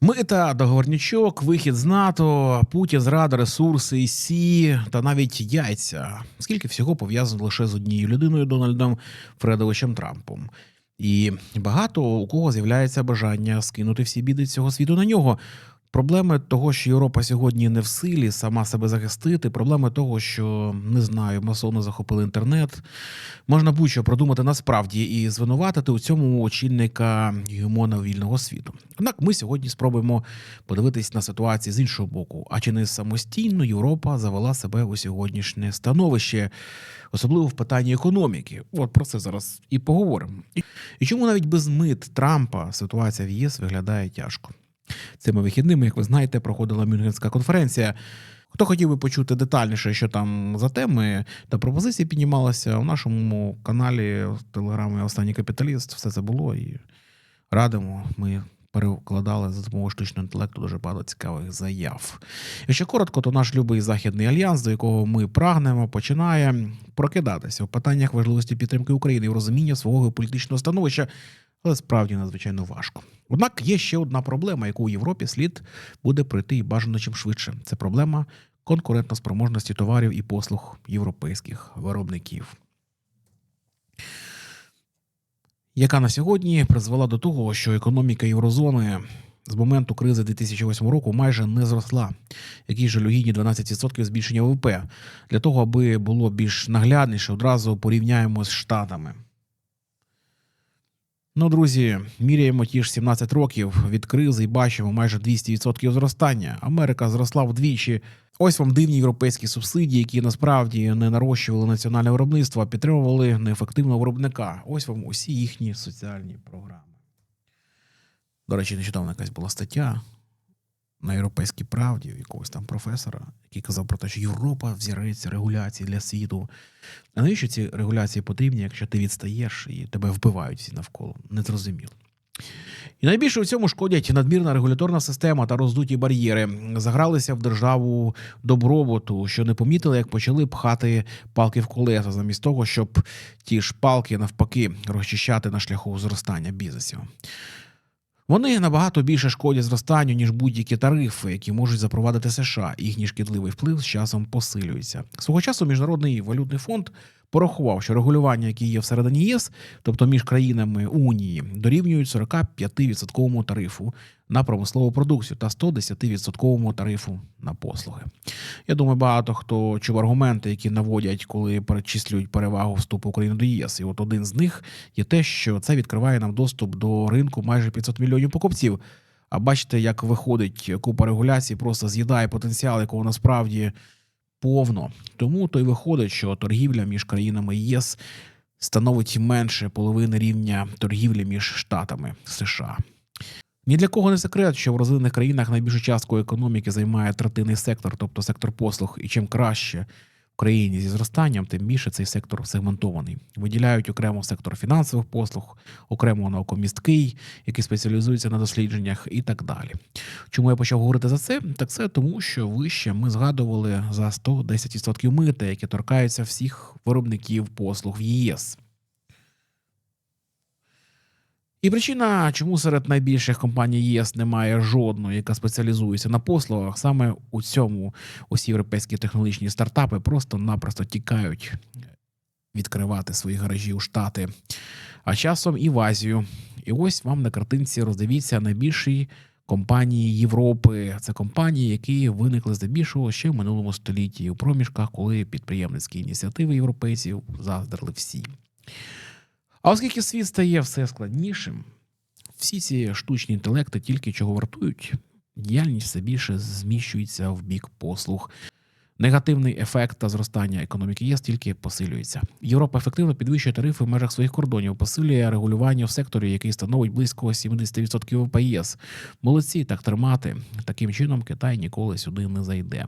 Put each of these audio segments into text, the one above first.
Мита, договорнічок, вихід з НАТО, Путін, зрада, ресурси, сі та навіть яйця. Скільки всього пов'язано лише з однією людиною Дональдом Фредовичем Трампом. І багато у кого з'являється бажання скинути всі біди цього світу на нього. Проблеми того, що Європа сьогодні не в силі сама себе захистити, проблеми того, що не знаю, масони захопили інтернет. Можна будь-що продумати насправді і звинуватити у цьому очільника гемона вільного світу. Однак ми сьогодні спробуємо подивитись на ситуацію з іншого боку. А чи не самостійно Європа завела себе у сьогоднішнє становище, особливо в питанні економіки? От про це зараз і поговоримо. І- І чому навіть без мит Трампа ситуація в ЄС виглядає тяжко? Цими вихідними, як ви знаєте, проходила Мюнхенська конференція. Хто хотів би почути детальніше, що там за теми та пропозиції піднімалися у нашому каналі в телеграмі Останній капіталіст, все це було і радимо. Ми перекладали за допомогою штучного інтелекту дуже багато цікавих заяв. Якщо коротко, то наш любий західний альянс, до якого ми прагнемо, починає прокидатися в питаннях важливості підтримки України і розуміння свого політичного становища, але справді надзвичайно важко. Однак є ще одна проблема, яку у Європі слід буде пройти і бажано чим швидше. Це проблема конкурентоспроможності товарів і послуг європейських виробників. Яка на сьогодні призвела до того, що економіка єврозони з моменту кризи 2008 року майже не зросла, які жалюгідні 12% збільшення ВВП. Для того, аби було більш наглядніше, одразу порівняємо з Штатами. Ну, друзі, міряємо ті ж 17 років від кризи і бачимо майже 200% зростання. Америка зросла вдвічі. Ось вам дивні європейські субсидії, які насправді не нарощували національне виробництво, а підтримували неефективного виробника. Ось вам усі їхні соціальні програми. До речі, нещодавно якась була стаття на європейській правді якогось там професора, який казав про те, що Європа взіреться регуляцій для світу. А навіщо ці регуляції потрібні, якщо ти відстаєш і тебе вбивають всі навколо? Незрозуміло. І найбільше у цьому шкодять надмірна регуляторна система та роздуті бар'єри. Загралися в державу добробуту, що не помітили, як почали пхати палки в колеса, замість того, щоб ті ж палки навпаки розчищати на шляху зростання бізнесів. Вони набагато більше шкодять зростанню, ніж будь-які тарифи, які можуть запровадити США. Їхній шкідливий вплив з часом посилюється. Свого часу міжнародний валютний фонд порахував, що регулювання, які є всередині ЄС, тобто між країнами Унії, дорівнюють 45% тарифу на промислову продукцію та 110% тарифу на послуги. Я думаю, багато хто чув аргументи, які наводять, коли перечислюють перевагу вступу України до ЄС. І от один з них є те, що це відкриває нам доступ до ринку майже 500 мільйонів покупців. А бачите, як виходить купа регуляцій, просто з'їдає потенціал, якого насправді повно. Тому то й виходить, що торгівля між країнами ЄС становить менше половини рівня торгівлі між штатами США. Ні для кого не секрет, що в розвинених країнах найбільшу частку економіки займає третинний сектор, тобто сектор послуг. І чим краще країні зі зростанням, тим більше цей сектор сегментований. Виділяють окремо сектор фінансових послуг, окремо наукомісткий, який спеціалізується на дослідженнях, і так далі. Чому я почав говорити за це? Так це тому, що вище ми згадували за 110% мита, які торкаються всіх виробників послуг в ЄС. І причина, чому серед найбільших компаній ЄС немає жодної, яка спеціалізується на послугах, саме у цьому усі європейські технологічні стартапи просто-напросто тікають відкривати свої гаражі у Штати, а часом і в Азію. І ось вам на картинці роздивіться найбільші компанії Європи. Це компанії, які виникли здебільшого ще в минулому столітті у проміжках, коли підприємницькі ініціативи європейців заздрили всі. А оскільки світ стає все складнішим, всі ці штучні інтелекти тільки чого вартують, діяльність все більше зміщується в бік послуг. Негативний ефект та зростання економіки ЄС тільки посилюється. Європа ефективно підвищує тарифи в межах своїх кордонів, посилює регулювання в секторі, який становить близько 70% ВВП ЄС. Молодці так тримати. Таким чином Китай ніколи сюди не зайде.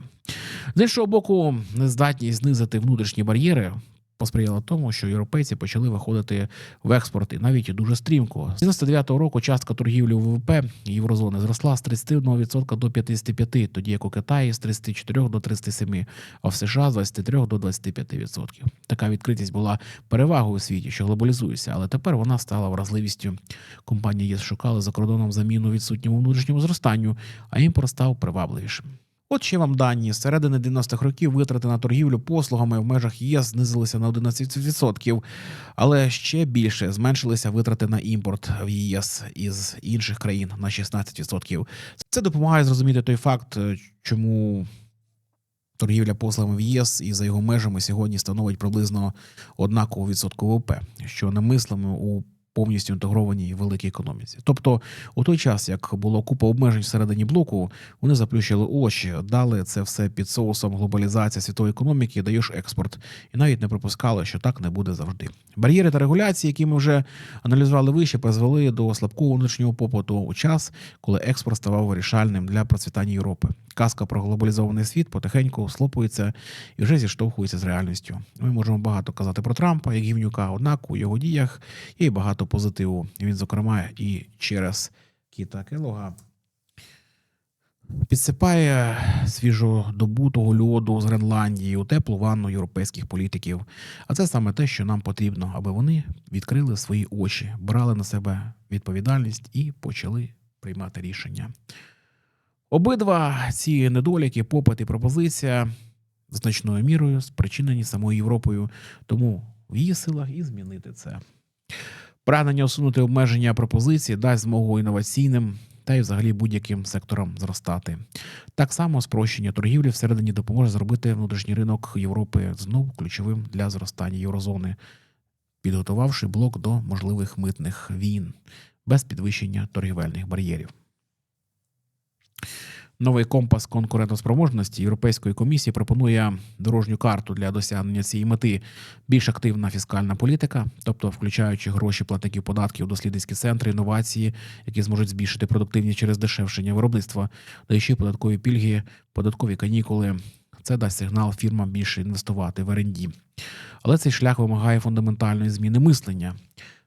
З іншого боку, нездатність знизити внутрішні бар'єри посприяло тому, що європейці почали виходити в експорт і навіть дуже стрімко. З 99-го року частка торгівлі у ВВП єврозони зросла з 31% до 55%, тоді як у Китаї з 34 до 37%, а в США з 23 до 25%. Така відкритість була перевагою у світі, що глобалізується, але тепер вона стала вразливістю. Компанії ЄС шукали за кордоном заміну відсутньому внутрішньому зростанню, а імпорт став привабливішим. От ще вам дані. З середини 90-х років витрати на торгівлю послугами в межах ЄС знизилися на 11%, але ще більше зменшилися витрати на імпорт в ЄС із інших країн на 16%. Це допомагає зрозуміти той факт, е, чому торгівля послугами в ЄС і за його межами сьогодні становить приблизно однакову відсотку ВВП, що немислимо у повністю інтегрованій великій економіці. Тобто, у той час, як було купа обмежень всередині блоку, вони заплющили очі, дали це все під соусом глобалізації світової економіки, даєш експорт, і навіть не припускали, що так не буде завжди. Бар'єри та регуляції, які ми вже аналізували вище, призвели до слабкого внутрішнього попиту у час, коли експорт ставав вирішальним для процвітання Європи. Казка про глобалізований світ потихеньку слопується і вже зіштовхується з реальністю. Ми можемо багато казати про Трампа як гівнюка, однак у його діях є й багато позитиву. Він, зокрема, і через Кіта Келога підсипає свіжодобутого льоду з Гренландії у теплу ванну європейських політиків. А це саме те, що нам потрібно, аби вони відкрили свої очі, брали на себе відповідальність і почали приймати рішення. Обидва ці недоліки, попит і пропозиція значною мірою спричинені самою Європою, тому в її силах і змінити це. Прагнення усунути обмеження пропозиції дасть змогу інноваційним та й взагалі будь-яким секторам зростати. Так само спрощення торгівлі всередині допоможе зробити внутрішній ринок Європи знов ключовим для зростання єврозони, підготувавши блок до можливих митних війн без підвищення торгівельних бар'єрів. Новий компас конкурентоспроможності Європейської комісії пропонує дорожню карту для досягнення цієї мети. Більш активна фіскальна політика, тобто включаючи гроші платників податків, дослідницькі центри, інновації, які зможуть збільшити продуктивність через дешевшення виробництва, ще податкові пільги, податкові канікули. Це дасть сигнал фірмам більше інвестувати в R&D. Але цей шлях вимагає фундаментальної зміни мислення.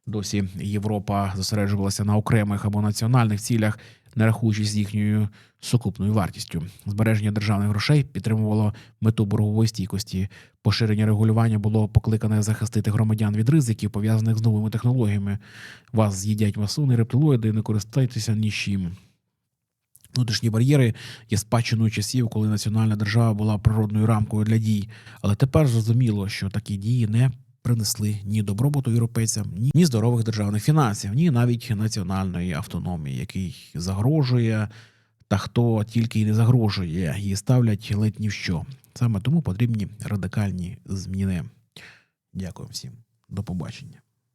Досі Європа зосереджувалася на окремих або національних цілях, не рахуючись з їхньою сукупною вартістю. Збереження державних грошей підтримувало мету боргової стійкості. Поширення регулювання було покликане захистити громадян від ризиків, пов'язаних з новими технологіями. Вас з'їдять масони, рептилоїди, не користайтеся нічим. Внутрішні бар'єри є спадщиною часів, коли національна держава була природною рамкою для дій. Але тепер зрозуміло, що такі дії не принесли ні добробуту європейцям, ні, здорових державних фінансів, ні навіть національної автономії, який загрожує, та хто тільки й не загрожує, її ставлять ледь ні в що. Саме тому потрібні радикальні зміни. Дякую всім. До побачення.